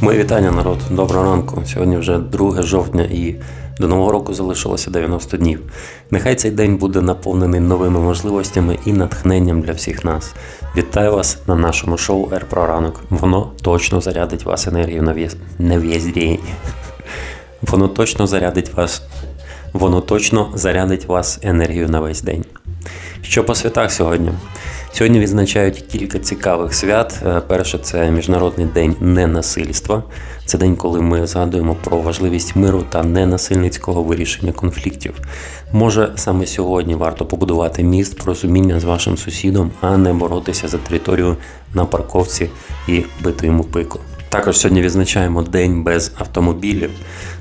Моє вітання, народ. Доброго ранку. Сьогодні вже 2 жовтня і до нового року залишилося 90 днів. Нехай цей день буде наповнений новими можливостями і натхненням для всіх нас. Вітаю вас на нашому шоу про ранок. Воно точно зарядить вас енергію на в'їз... на в'їзд день. Воно точно зарядить вас. Воно точно зарядить вас енергію на весь день. Що по святах сьогодні? Сьогодні відзначають кілька цікавих свят. Е, Перше це Міжнародний день ненасильства. Це день, коли ми згадуємо про важливість миру та ненасильницького вирішення конфліктів. Може, саме сьогодні варто побудувати міст порозуміння з вашим сусідом, а не боротися за територію на парковці і бити йому пику. Також сьогодні відзначаємо День без автомобілів.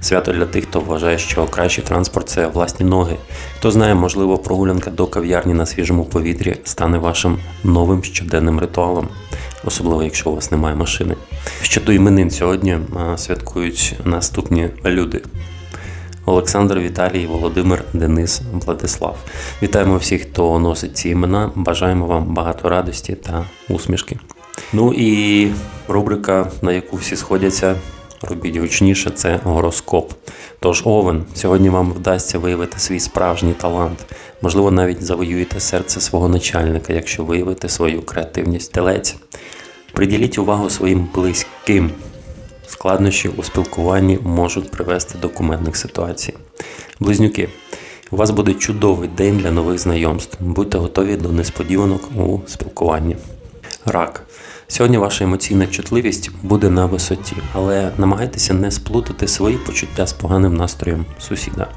Свято для тих, хто вважає, що кращий транспорт це власні ноги. Хто знає, можливо, прогулянка до кав'ярні на свіжому повітрі стане вашим новим щоденним ритуалом, особливо якщо у вас немає машини. Щодо іменин сьогодні святкують наступні люди. Олександр, Віталій, Володимир, Денис, Владислав. Вітаємо всіх, хто носить ці імена. Бажаємо вам багато радості та усмішки. Ну і рубрика, на яку всі сходяться, робіть гучніше, це гороскоп. Тож, Овен, сьогодні вам вдасться виявити свій справжній талант. Можливо, навіть завоюєте серце свого начальника, якщо виявите свою креативність. Телець. Приділіть увагу своїм близьким. Складнощі у спілкуванні можуть привести до кумедних ситуацій. Близнюки. У вас буде чудовий день для нових знайомств. Будьте готові до несподіванок у спілкуванні. Рак. Сьогодні ваша емоційна чутливість буде на висоті, але намагайтеся не сплутати свої почуття з поганим настроєм сусіда.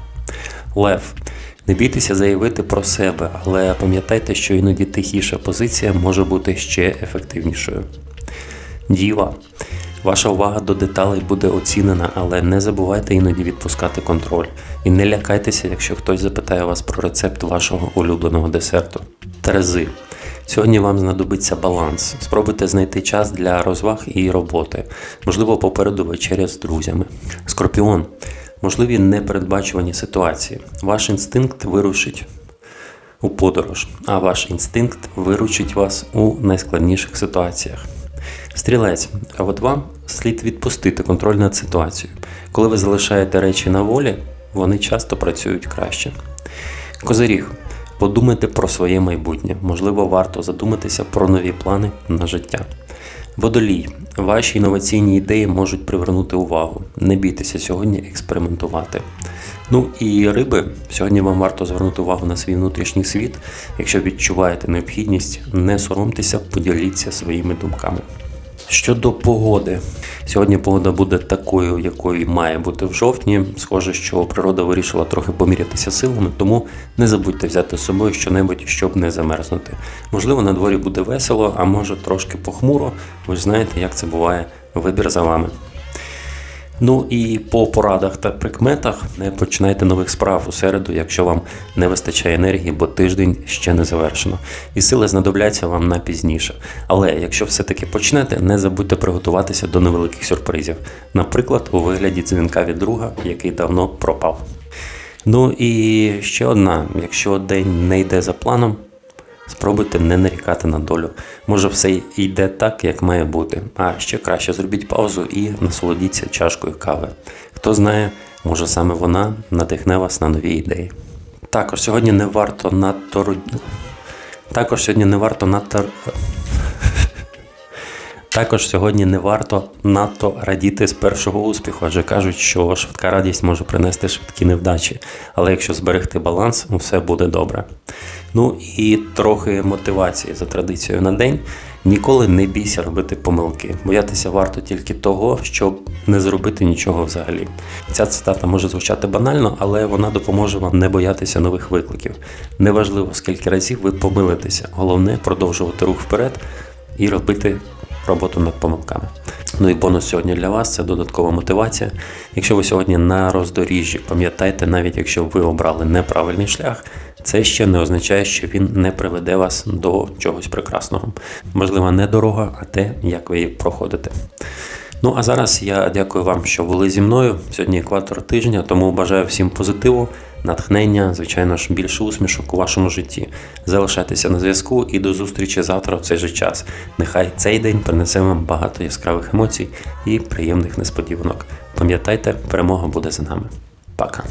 Лев. Не бійтеся заявити про себе, але пам'ятайте, що іноді тихіша позиція може бути ще ефективнішою. Діва. Ваша увага до деталей буде оцінена, але не забувайте іноді відпускати контроль. І не лякайтеся, якщо хтось запитає вас про рецепт вашого улюбленого десерту. Терези. Сьогодні вам знадобиться баланс. Спробуйте знайти час для розваг і роботи. Можливо, попереду вечеря з друзями. Скорпіон. Можливі непередбачувані ситуації. Ваш інстинкт вирушить у подорож, а ваш інстинкт виручить вас у найскладніших ситуаціях. Стрілець, а от вам слід відпустити контроль над ситуацією. Коли ви залишаєте речі на волі, вони часто працюють краще. Козиріг, подумайте про своє майбутнє. Можливо, варто задуматися про нові плани на життя. Водолій, ваші інноваційні ідеї можуть привернути увагу. Не бійтеся сьогодні експериментувати. Ну і риби, сьогодні вам варто звернути увагу на свій внутрішній світ. Якщо відчуваєте необхідність, не соромтеся, поділіться своїми думками. Щодо погоди, сьогодні погода буде такою, якою має бути в жовтні. Схоже, що природа вирішила трохи помірятися силами, тому не забудьте взяти з собою щонебудь, щоб не замерзнути. Можливо, на дворі буде весело, а може трошки похмуро. Ви ж знаєте, як це буває. Вибір за вами. Ну і по порадах та прикметах не починайте нових справ у середу, якщо вам не вистачає енергії, бо тиждень ще не завершено. І сили знадобляться вам на пізніше. Але якщо все-таки почнете, не забудьте приготуватися до невеликих сюрпризів, наприклад, у вигляді дзвінка від друга, який давно пропав. Ну і ще одна: якщо день не йде за планом, Спробуйте не нарікати на долю. Може, все йде так, як має бути. А ще краще зробіть паузу і насолодіться чашкою кави. Хто знає, може саме вона надихне вас на нові ідеї. Також сьогодні не варто надто також сьогодні не варто надто також сьогодні не варто надто радіти з першого успіху, адже кажуть, що швидка радість може принести швидкі невдачі. Але якщо зберегти баланс, усе буде добре. Ну і трохи мотивації за традицією на день. Ніколи не бійся робити помилки. Боятися варто тільки того, щоб не зробити нічого взагалі. Ця цитата може звучати банально, але вона допоможе вам не боятися нових викликів. Неважливо, скільки разів ви помилитеся. Головне продовжувати рух вперед і робити роботу над помилками. Ну і бонус сьогодні для вас це додаткова мотивація. Якщо ви сьогодні на роздоріжжі, пам'ятайте, навіть якщо ви обрали неправильний шлях, це ще не означає, що він не приведе вас до чогось прекрасного. Можливо, не дорога, а те, як ви її проходите. Ну а зараз я дякую вам, що були зі мною. Сьогодні екватор тижня, тому бажаю всім позитиву, натхнення, звичайно ж, більше усмішок у вашому житті. Залишайтеся на зв'язку і до зустрічі завтра в цей же час. Нехай цей день принесе вам багато яскравих емоцій і приємних несподіванок. Пам'ятайте, перемога буде за нами. Пока!